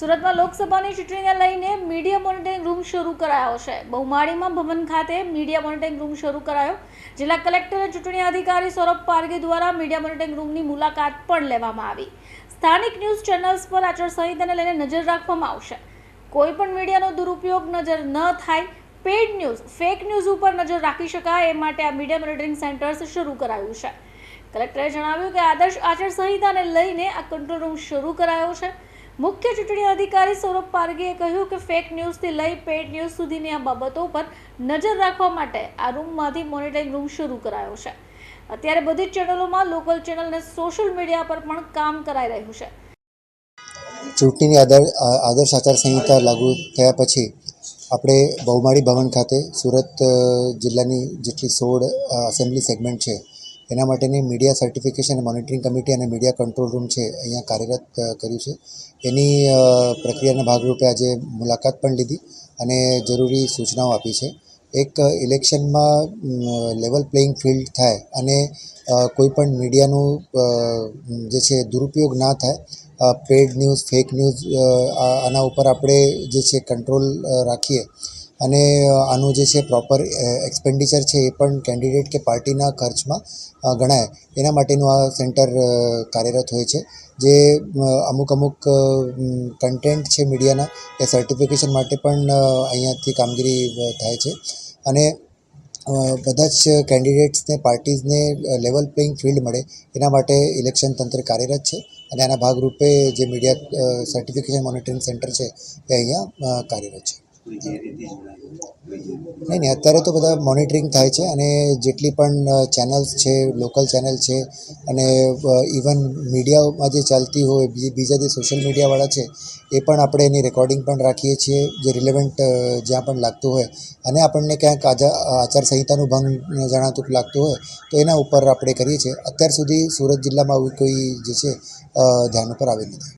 સુરતમાં લોકસભાની ચૂંટણીને લઈને મીડિયા મોનિટરિંગ રૂમ શરૂ કરાયો છે. બહુમાળીમાં ભવન ખાતે મીડિયા મોનિટરિંગ રૂમ શરૂ કરાયો. જિલ્લા કલેક્ટર ચૂંટણી અધિકારી સૌરભ પારગે દ્વારા મીડિયા મોનિટરિંગ રૂમની મુલાકાત પણ લેવામાં આવી. સ્થાનિક ન્યૂઝ ચેનલ્સ પર આચારસંહિતાને લઈને નજર રાખવામાં આવશે. કોઈ પણ મીડિયાનો દુરુપયોગ નજર ન થાય. પેડ ન્યૂઝ ફેક ન્યૂઝ ઉપર નજર રાખી શકાય એ માટે આ મીડિયા મોનિટરિંગ સેન્ટર્સ શરૂ કરાયું છે. કલેક્ટરે જણાવ્યું કે આદર્શ આચારસંહિતાને લઈને આ કંટ્રોલ રૂમ શરૂ કરાયો છે. મુખ્ય ચૂંટણી અધિકારી સૌરભ પારગીએ કહ્યું કે ફેક ન્યૂઝથી લઈ પેડ ન્યૂઝ સુધીની આ બાબતો પર નજર રાખવા માટે આ રૂમમાંથી મોનિટરિંગ રૂમ શરૂ કરાયો છે. અત્યારે બધી જ ચેનલોમાં લોકલ ચેનલ અને સોશિયલ મીડિયા પર પણ કામ કરાઈ રહ્યું છે. ચૂંટણીની આદર્શ આચારસંહિતા લાગુ થયા પછી આપણે બહુમાળી ભવન ખાતે સુરત જિલ્લાની જેટલી સોળ એસેમ્બલી સેગમેન્ટ છે એના માટેની મીડિયા સર્ટિફિકેશન મોનિટરિંગ કમિટી અને મીડિયા કંટ્રોલ રૂમ છે, અહીંયા કાર્યરત કર્યું છે. એની પ્રક્રિયાના ભાગરૂપે આજે મુલાકાત પણ લીધી અને જરૂરી સૂચનાઓ આપી છે. એક ઇલેક્શનમાં લેવલ પ્લેઇંગ ફિલ્ડ થાય અને કોઈપણ કોઈ પણ મીડિયાનું જે છે, દુરુપયોગ ના થાય પેડ ન્યૂઝ ફેક ન્યૂઝ આના ઉપર આપણે જે છે કંટ્રોલ રાખીએ અને આનું જે છે પ્રોપર એક્સપેન્ડિચર છે એ પણ કેન્ડિડેટ કે પાર્ટીના ખર્ચમાં ગણાય. એના માટેનું આ સેન્ટર કાર્યરત હોય છે, જે અમુક અમુક કન્ટેન્ટ છે મીડિયાના, એ સર્ટિફિકેશન માટે પણ અહીંયાથી કામગીરી થાય છે. અને બધા જ કેન્ડિડેટ્સને પાર્ટીઝને લેવલ પ્લેઇંગ ફિલ્ડ મળે, એના માટે ઇલેક્શન તંત્ર કાર્યરત છે અને આના ભાગરૂપે જે મીડિયા સર્ટિફિકેશન મોનિટરિંગ સેન્ટર છે, એ અહીંયા કાર્યરત છે. નહીં નહીં, અત્યારે તો બધા મોનિટરિંગ થાય છે અને જેટલી પણ ચેનલ્સ છે લોકલ ચેનલ છે અને ઇવન મીડિયામાં જે ચાલતી હોય બીજા જે સોશિયલ મીડિયાવાળા છે, એ પણ આપણે એની રેકોર્ડિંગ પણ રાખીએ છીએ, જે રિલેવન્ટ જ્યાં પણ લાગતું હોય. અને આપણને ક્યાંક આચારસંહિતાનું ભંગ જણાતું લાગતું હોય, તો એના ઉપર આપણે કરીએ છીએ. અત્યાર સુધી સુરત જિલ્લામાં કોઈ જે છે ધ્યાન ઉપર આવી નથી.